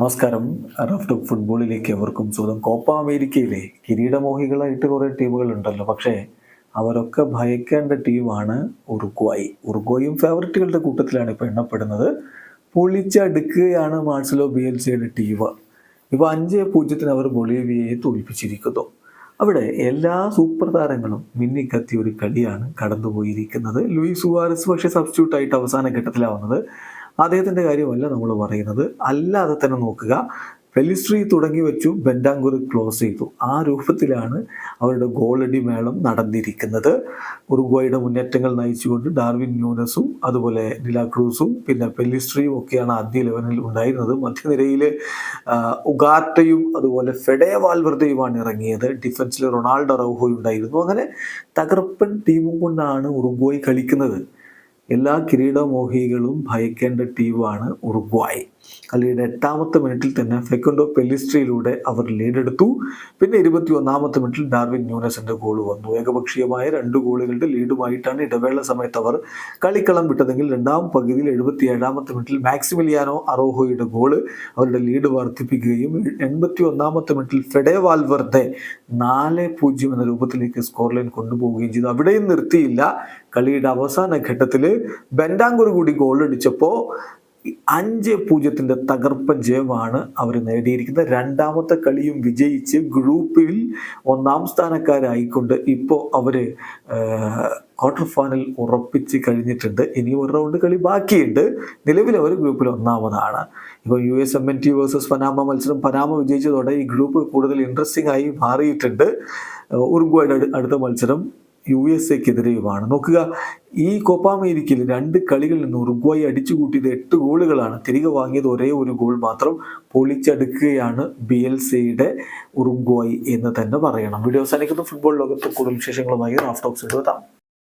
നമസ്കാരം. Rough talk ഫുട്ബോളിലേക്ക് എവർക്കും സ്വാഗതം. കോപ്പ അമേരിക്കയിലെ കിരീടമോഹികളായിട്ട് കുറേ ടീമുകൾ ഉണ്ടല്ലോ. പക്ഷേ അവരൊക്കെ ഭയക്കേണ്ട ടീമാണ് ഉറുഗ്വായി. ഉറുഗ്വായും ഫേവററ്റുകളുടെ കൂട്ടത്തിലാണ് ഇപ്പോൾ എണ്ണപ്പെടുന്നത്. പൊളിച്ചടുക്കുകയാണ് മാർസലോ ബിയൽസിയുടെ ടീം. ഇപ്പോൾ അഞ്ച് പൂജ്യത്തിന് അവർ ബൊളീവിയയെ തോൽപ്പിച്ചിരിക്കുന്നു. അവിടെ എല്ലാ സൂപ്പർ താരങ്ങളും മിന്നിക്കത്തിയ ഒരു കളിയാണ് കടന്നുപോയിരിക്കുന്നത്. ലൂയിസ് സുവാരസ് പക്ഷേ സബ്സ്റ്റിറ്റ്യൂട്ട് ആയിട്ട് അവസാന ഘട്ടത്തിലാവുന്നത്. അദ്ദേഹത്തിന്റെ കാര്യമല്ല നമ്മൾ പറയുന്നത്. അല്ലാതെ തന്നെ നോക്കുക. ഫെലിസ്ട്രി തുടങ്ങി വെച്ചു ബെൻഡാങ്കുറി ക്ലോസ് ചെയ്തു. ആ രൂപത്തിലാണ് അവരുടെ ഗോളടി മേളം നടന്നിരിക്കുന്നത്. ഉറുഗ്വായുടെ മുന്നേറ്റങ്ങൾ നയിച്ചുകൊണ്ട് ഡാർവിൻ ന്യൂനസും അതുപോലെ ഡിലാക്രൂസും പിന്നെ ഫെലിസ്ട്രിയും ഒക്കെയാണ് ആദ്യ ലെവനിൽ ഉണ്ടായിരുന്നത്. മധ്യനിരയിൽ ഉഗാറ്റയും അതുപോലെ ഫെഡേ വാൽവർദ്ധയുമാണ് ഇറങ്ങിയത്. ഡിഫൻസിൽ റൊണാൾഡോ റൗഹോയും ഉണ്ടായിരുന്നു. അങ്ങനെ തകർപ്പൻ ടീമും കൊണ്ടാണ് ഉറുഗ്വായ് കളിക്കുന്നത്. എല്ലാ കിരീടമോഹികളും ഭയക്കേണ്ട ടീമാണ് ഉറുഗ്വായ്. കളിയുടെ എട്ടാമത്തെ മിനിറ്റിൽ തന്നെ ഫെക്കൻഡോ പെലിസ്ട്രിയിലൂടെ അവർ ലീഡെടുത്തു പിന്നെ ഇരുപത്തി ഒന്നാമത്തെ മിനിറ്റിൽ ഡാർവിൻ ന്യൂനസിന്റെ ഗോൾ വന്നു. ഏകപക്ഷീയമായ രണ്ട് ഗോളുകളുടെ ലീഡുമായിട്ടാണ് ഇടവേള സമയത്ത് അവർ കളിക്കളം വിട്ടതെങ്കിൽ രണ്ടാം പകുതിയിൽ എഴുപത്തി ഏഴാമത്തെ മിനിറ്റിൽ മാക്സിമിലിയാനോ അറോഹോയുടെ ഗോൾ അവരുടെ ലീഡ് വർദ്ധിപ്പിക്കുകയും എൺപത്തി ഒന്നാമത്തെ മിനിറ്റിൽ ഫെഡേ വാൽവർദ്ധെ നാല് പൂജ്യം എന്ന രൂപത്തിലേക്ക് സ്കോർ ലൈൻ കൊണ്ടുപോവുകയും ചെയ്തു. അവിടെയും നിർത്തിയില്ല. കളിയുടെ അവസാന ഘട്ടത്തിൽ ബെൻഡാങ്കൂർ കൂടി ഗോൾ അടിച്ചപ്പോൾ അഞ്ച് പൂജ്യത്തിന്റെ തകർപ്പൻ ജയമാണ് അവർ നേടിയിരിക്കുന്നത്. രണ്ടാമത്തെ കളിയും വിജയിച്ച് ഗ്രൂപ്പിൽ ഒന്നാം സ്ഥാനക്കാരായിക്കൊണ്ട് ഇപ്പോൾ അവർ ക്വാർട്ടർ ഫൈനൽ ഉറപ്പിച്ച് കഴിഞ്ഞിട്ടുണ്ട്. ഇനി ഒരു റൗണ്ട് കളി ബാക്കിയുണ്ട്. നിലവിൽ അവർ ഗ്രൂപ്പിൽ ഒന്നാമതാണ്. ഇപ്പോൾ U S M N T versus Panama മത്സരം. പനാമ വിജയിച്ചതോടെ ഈ ഗ്രൂപ്പ് കൂടുതൽ ഇൻട്രസ്റ്റിംഗ് ആയി മാറിയിട്ടുണ്ട്. ഉറുഗ്വായുടെ അടുത്ത മത്സരം. യു എസ് എക്കെതിരെയുമാണ് നോക്കുക ഈ കോപ്പ അമേരിക്കയിൽ രണ്ട് കളികളിൽ നിന്ന് ഉറുഗ്വായി അടിച്ചുകൂട്ടിയത് എട്ട് ഗോളുകളാണ്. തിരികെ വാങ്ങിയത് ഒരേ ഒരു ഗോൾ മാത്രം പൊളിച്ചെടുക്കുകയാണ് ബി എൽ സിയുടെ ഉറുഗ്വായി എന്ന് തന്നെ പറയണം. വീഡിയോ അവസാനിക്കുന്ന. ഫുട്ബോൾ ലോകത്ത് കൂടുതൽ വിശേഷങ്ങളുമായി റാഫ്റ്റോക്സ് എത്താം.